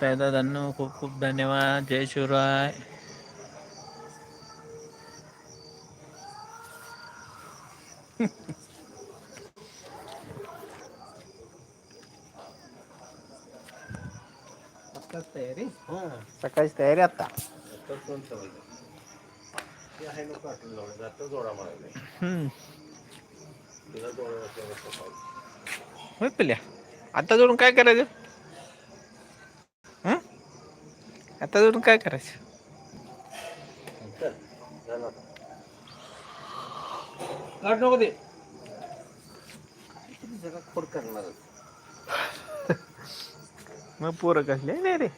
दादांनो खूप खूप धन्यवाद. जय शिवराय. तयारी हा सकाळची तयारी आता होय पिल्या. आता जोडून काय करायचं? आता जोडून काय करायचं? काढ नको ते. जरा खोड करणार. मग पोरं कसले? नाही रे.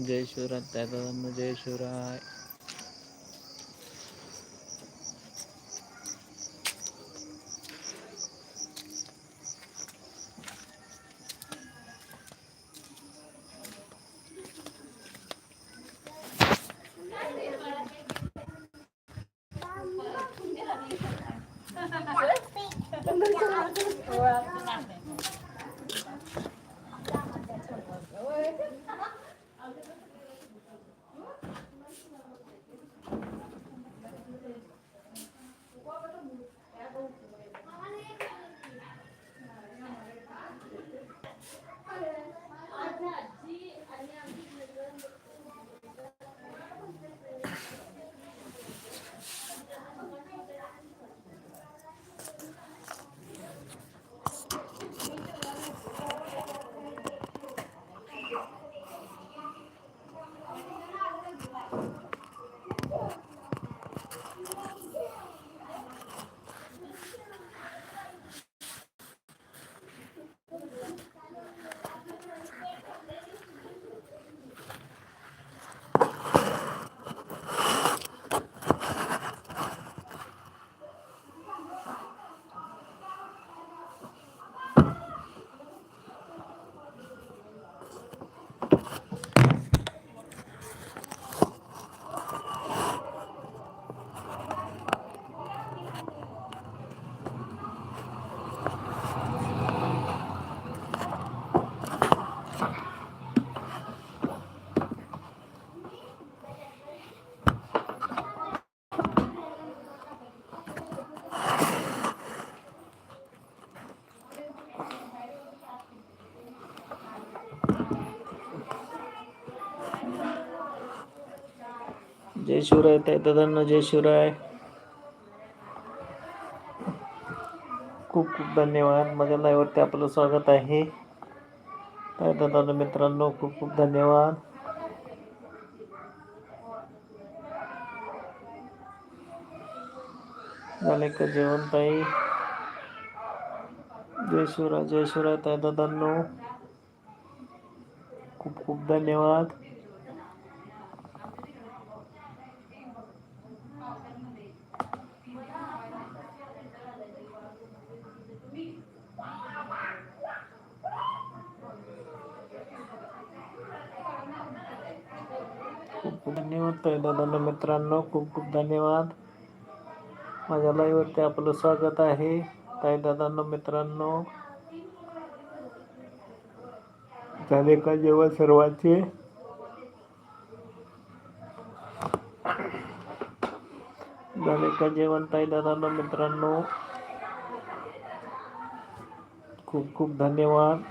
जय शिवराय दादा जय शिवराय. जय शिवराय ताई जय शिवराय खूप खूप धन्यवाद माझ्या लाईव्हवरती आपलं स्वागत आहे ताई मित्रांनो खूप खूप धन्यवाद झाले का जेवण ताई जय शिवराय जय शिवराय ताई दादांनो खूप खूप धन्यवाद खूप खूप दादांना मित्रांनो खूप खूप धन्यवाद. माझ्या लाईववरती आपलं स्वागत आहे. ताई दादांना मित्रांनो. झाले का जेवण सर्वांचे? झाले का जेवण ताई दादांना मित्रांनो? खूप खूप धन्यवाद.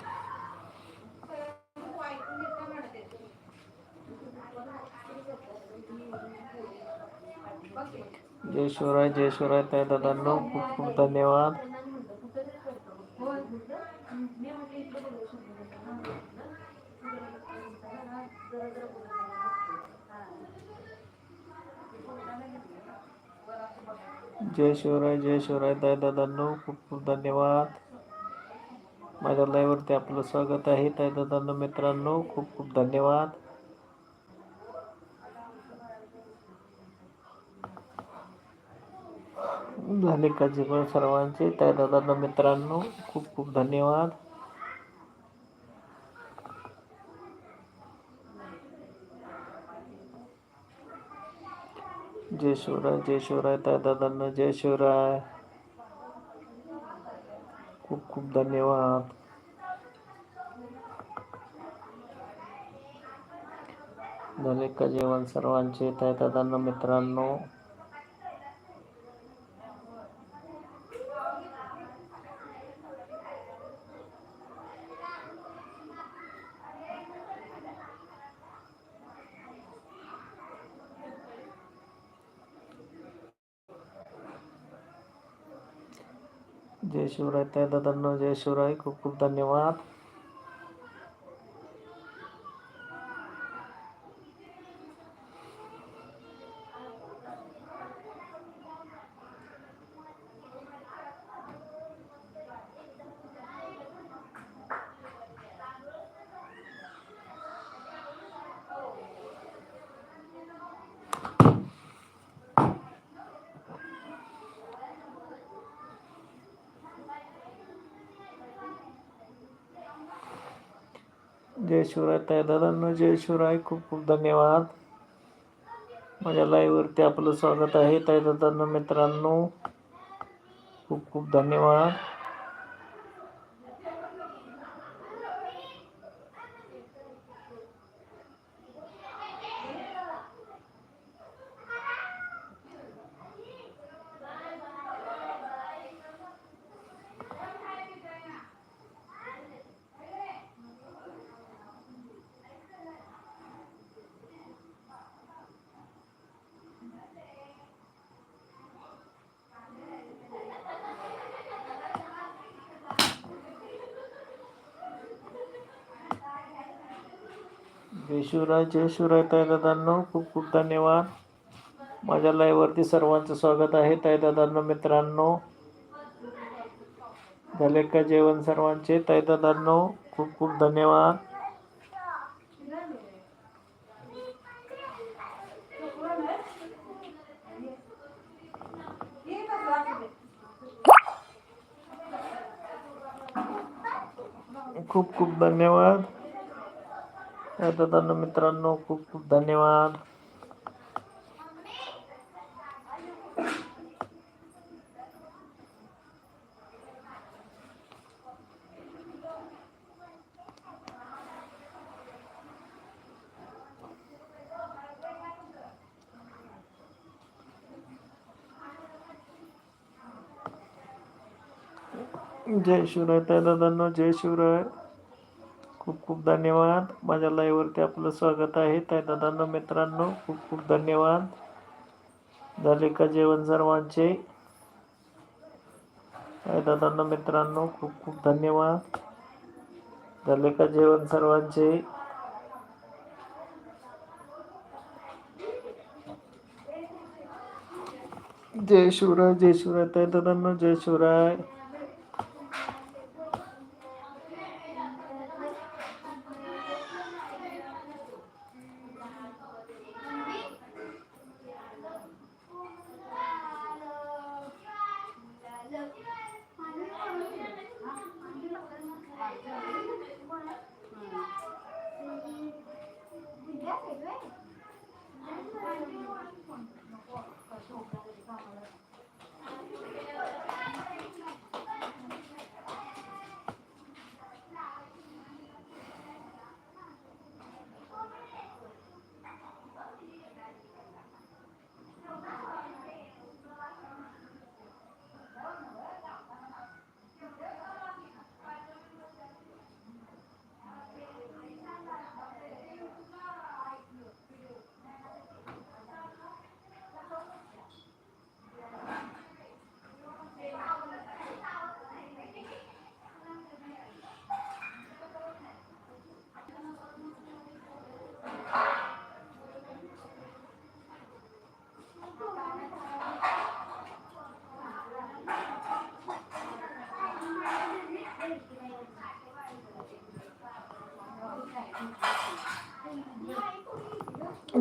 जय शिवराय जय शिवराय ताई दादांनो खूप खूप धन्यवाद. जय शिवराय जय शिवराय ताई दादांनो खूप खूप धन्यवाद. माझ्या लाईव्हवरती आपलं स्वागत आहे. ताई दादांनो मित्रांनो खूप खूप धन्यवाद. झाले का जेवण सर्वांचे? त्या दादा मित्रांनो खूप खूप धन्यवाद. जय शिवराय जय शिवराय त्या दादांना जय शिवराय. खूप खूप धन्यवाद. झाले का जेवण सर्वांचे? त्या दादांना मित्रांनो जय शिवराय. त्या दादांना जय शिवराय. खूप खूप धन्यवाद. जय शिवराय त्या दादांना जय शिवराय खूप खूप धन्यवाद. माझ्या लाईव्हवरती आपलं स्वागत आहे. त्या दादांना मित्रांनो खूप खूप धन्यवाद. जय शिवराय जय शिवराय दादांनो खूप खूप धन्यवाद. माझ्या लाईव्हवरती सर्वांचं स्वागत आहे. ताई दादांनो मित्रांनो झाले का जेवण सर्वांचे? ताई दादांनो खूप खूप धन्यवाद. खूप खूप धन्यवाद. दादांनो मित्रांनो खूप खूप धन्यवाद. जय शिवराय ताई दादांना जय शिवराय. खूप धन्यवाद. माझ्या लाईव्हवरती आपलं स्वागत आहे. त्या दादांनो मित्रांनो खूप खूप धन्यवाद. झाले का जेवण सर्वांचे? ताई दादांनो मित्रांनो खूप खूप धन्यवाद. झाले का जेवण सर्वांचे? जय शिवराय जय शिवराय. ताई दादांनो जय शिवराय.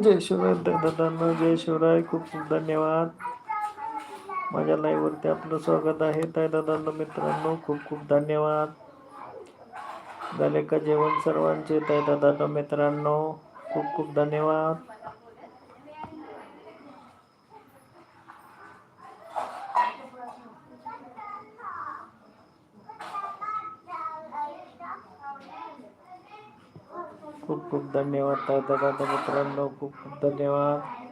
जय शिवराय दादांना जय शिवराय. खूप खूप धन्यवाद. माझ्या लाईव्हवरती आपलं स्वागत आहे. ताई दादांना मित्रांनो खूप खूप धन्यवाद. झाले का जेवण सर्वांचे? ताई दादांना मित्रांनो खूप खूप धन्यवाद. खूप धन्यवाद दादा दादा मित्रांनो खूप खूप धन्यवाद.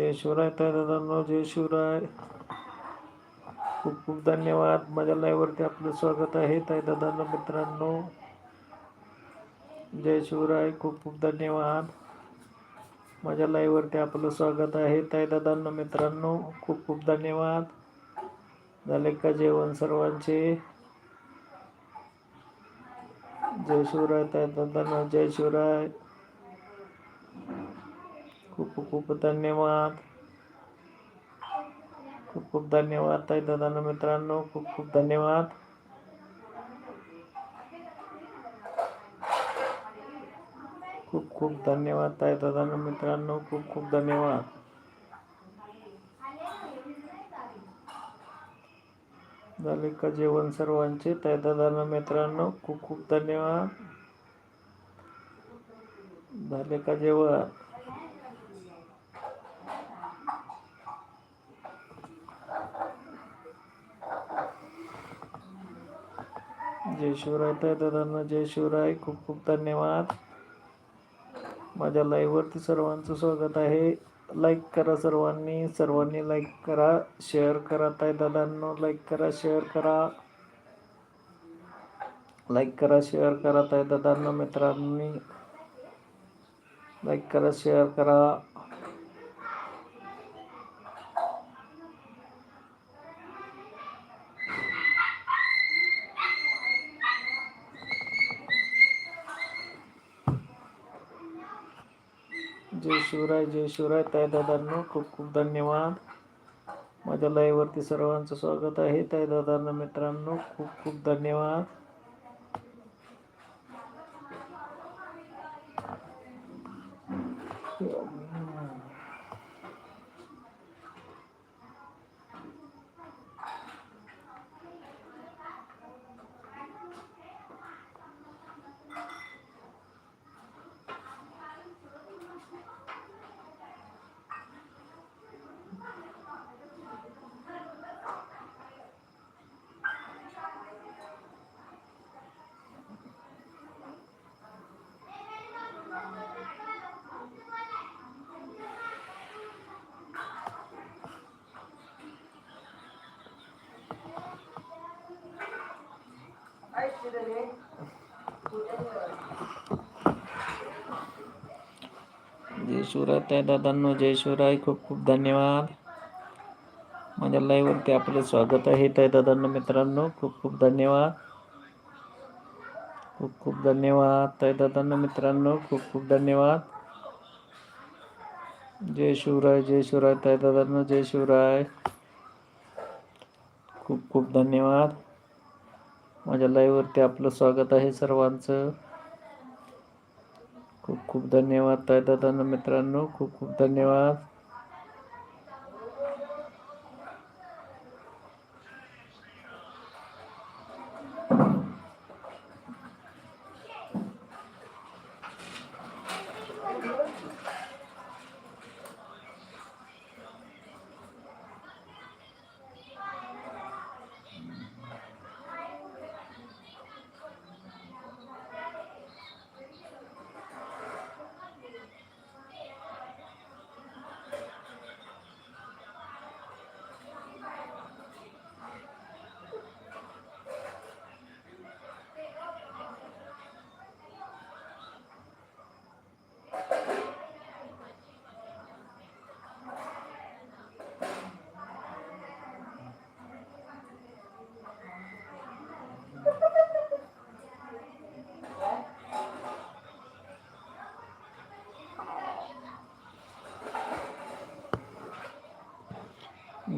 जय शिवराय ताई दादांनो जय शिवराय खूप खूप धन्यवाद. माझ्या लाईव्हवरती आपलं स्वागत आहे. ताई मित्रांनो. जय शिवराय खूप खूप धन्यवाद. माझ्या लाईव्हवरती आपलं स्वागत आहे. ताई मित्रांनो खूप खूप धन्यवाद. झाले का जेवण सर्वांचे? जय शिवराय ताई दादांनो जय शिवराय खूप खूप धन्यवाद. खूप खूप धन्यवाद ताई दादांनो मित्रांनो. खूप खूप धन्यवाद. खूप खूप धन्यवाद ताई दादांनो मित्रांनो. खूप खूप धन्यवाद. झाले का जेवण सर्वांचे? ताई दादांनो मित्रांनो खूप खूप धन्यवाद. झाले का जेवण? जय शिवराय ताई दादांना जय शिवराय खूप खूप धन्यवाद. माझ्या लाईव्हवरती सर्वांचं स्वागत आहे. लाईक करा सर्वांनी. सर्वांनी लाईक करा. शेअर करा ताई दादांनो. लाईक करा शेअर करा. लाईक करा शेअर करा ताई दादांना मित्रांनी. लाईक करा शेअर करा. जय शिवराय जय शिवराय. ताय दादांनो खूप खूप धन्यवाद. माझ्या लाईव्हवरती सर्वांचं स्वागत आहे. ताय दादांना मित्रांनो खूप खूप धन्यवाद. जय शिवराय त्या दादांनो जय शिवराय खूप खूप धन्यवाद. माझ्या लाईव्हवरती आपलं स्वागत आहे. त्या दादांनो मित्रांनो खूप खूप धन्यवाद. खूप खूप धन्यवाद. त्या दादांनो मित्रांनो खूप खूप धन्यवाद. जय शिवराय जय शिवराय त्या दादांनो जय शिवराय खूप खूप धन्यवाद. माझ्या लाईव्हवरती आपलं स्वागत आहे सर्वांचं. खूप खूप धन्यवाद ताई मित्रांनो. खूप खूप धन्यवाद.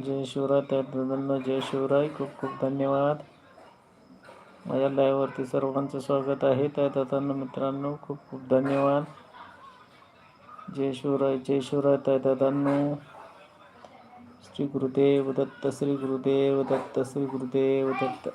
जय शिवराय त्या दादांना जय शिवराय. खूप खूप धन्यवाद. माझ्या लाईव्हवरती सर्वांचं स्वागत आहे. त्या दादांना मित्रांनो खूप खूप धन्यवाद. जय शिवराय जय शिवराय त्या दादांनो. श्री गुरुदेव दत्त श्री गुरुदेव दत्त श्री गुरुदेव दत्त.